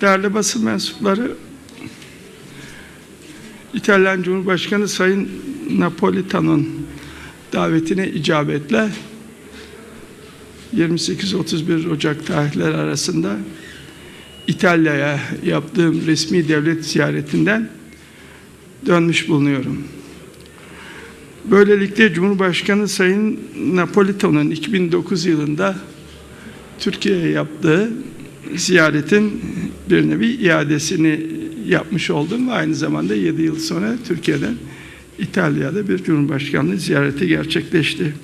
Değerli basın mensupları, İtalyan Cumhurbaşkanı Sayın Napolitano'nun davetine icabetle 28-31 Ocak tarihleri arasında İtalya'ya yaptığım resmi devlet ziyaretinden dönmüş bulunuyorum. Böylelikle Cumhurbaşkanı Sayın Napolitano'nun 2009 yılında Türkiye'ye yaptığı ziyaretin bir nevi iadesini yapmış oldum ve aynı zamanda 7 yıl sonra Türkiye'den İtalya'da bir Cumhurbaşkanlığı ziyareti gerçekleşti.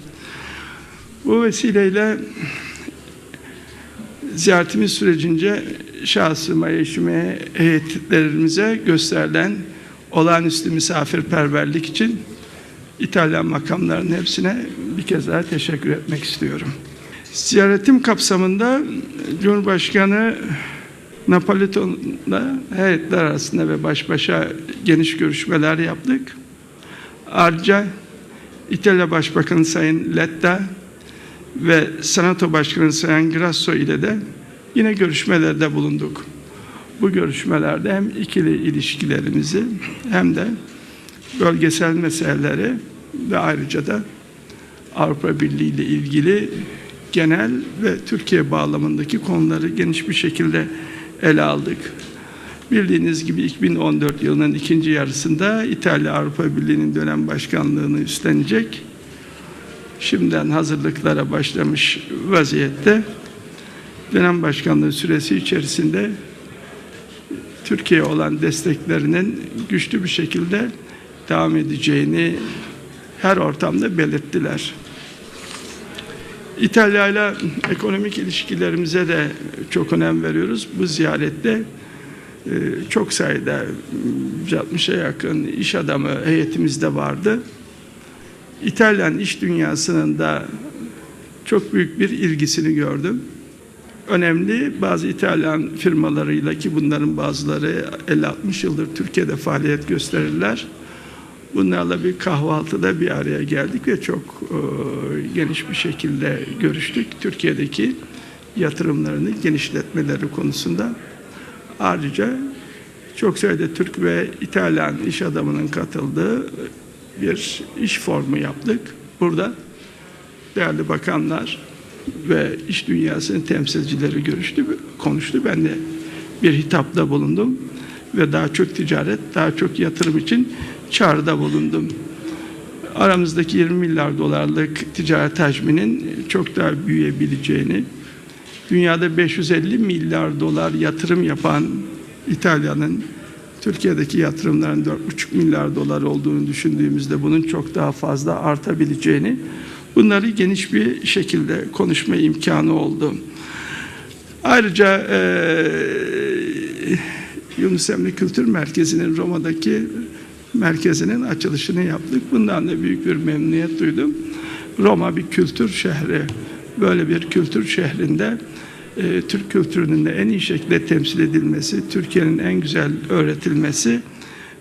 Bu vesileyle ziyaretimiz sürecince şahsıma, eşime, heyetlerimize gösterilen olağanüstü misafirperverlik için İtalyan makamlarının hepsine bir kez daha teşekkür etmek istiyorum. Ziyaretim kapsamında Cumhurbaşkanı Napolitan'la heyetler arasında ve baş başa geniş görüşmeler yaptık. Ayrıca İtalya Başbakanı Sayın Letta ve Senato Başkanı Sayın Grasso ile de yine görüşmelerde bulunduk. Bu görüşmelerde hem ikili ilişkilerimizi hem de bölgesel meseleleri ve ayrıca da Avrupa Birliği ile ilgili genel ve Türkiye bağlamındaki konuları geniş bir şekilde ele aldık. Bildiğiniz gibi 2014 yılının ikinci yarısında İtalya Avrupa Birliği'nin dönem başkanlığını üstlenecek. Şimdiden hazırlıklara başlamış vaziyette. Dönem başkanlığı süresi içerisinde Türkiye olan desteklerinin güçlü bir şekilde devam edeceğini her ortamda belirttiler. İtalya ile ekonomik ilişkilerimize de çok önem veriyoruz. Bu ziyarette e, çok sayıda 60'a yakın iş adamı heyetimizde vardı. İtalyan iş dünyasının da çok büyük bir ilgisini gördüm. Önemli bazı İtalyan firmalarıyla ki bunların bazıları 50-60 yıldır Türkiye'de faaliyet gösterirler. Bunlarla bir kahvaltıda bir araya geldik ve çok e, geniş bir şekilde görüştük. Türkiye'deki yatırımlarını genişletmeleri konusunda. Ayrıca çok sayıda Türk ve İtalyan iş adamının katıldığı bir iş formu yaptık. Burada değerli bakanlar ve iş dünyasının temsilcileri görüştü, konuştu. Ben de bir hitapta bulundum ve daha çok ticaret, daha çok yatırım için çağrıda bulundum. Aramızdaki 20 milyar dolarlık ticaret hacminin çok daha büyüyebileceğini, dünyada 550 milyar dolar yatırım yapan İtalya'nın Türkiye'deki yatırımların 4,5 milyar dolar olduğunu düşündüğümüzde bunun çok daha fazla artabileceğini bunları geniş bir şekilde konuşma imkanı oldu. Ayrıca e, Yunus Emre Kültür Merkezi'nin Roma'daki merkezinin açılışını yaptık. Bundan da büyük bir memnuniyet duydum. Roma bir kültür şehri. Böyle bir kültür şehrinde e, Türk kültürünün de en iyi şekilde temsil edilmesi, Türkiye'nin en güzel öğretilmesi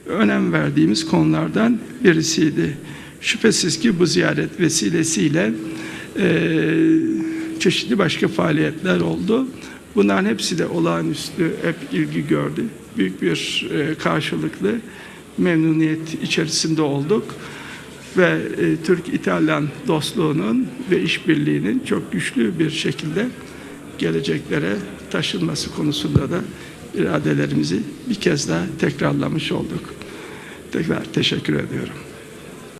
önem verdiğimiz konulardan birisiydi. Şüphesiz ki bu ziyaret vesilesiyle e, çeşitli başka faaliyetler oldu. Bunların hepsi de olağanüstü hep ilgi gördü. Büyük bir e, karşılıklı memnuniyet içerisinde olduk ve e, Türk-İtalyan dostluğunun ve işbirliğinin çok güçlü bir şekilde geleceklere taşınması konusunda da iradelerimizi bir kez daha tekrarlamış olduk. Tekrar teşekkür ediyorum.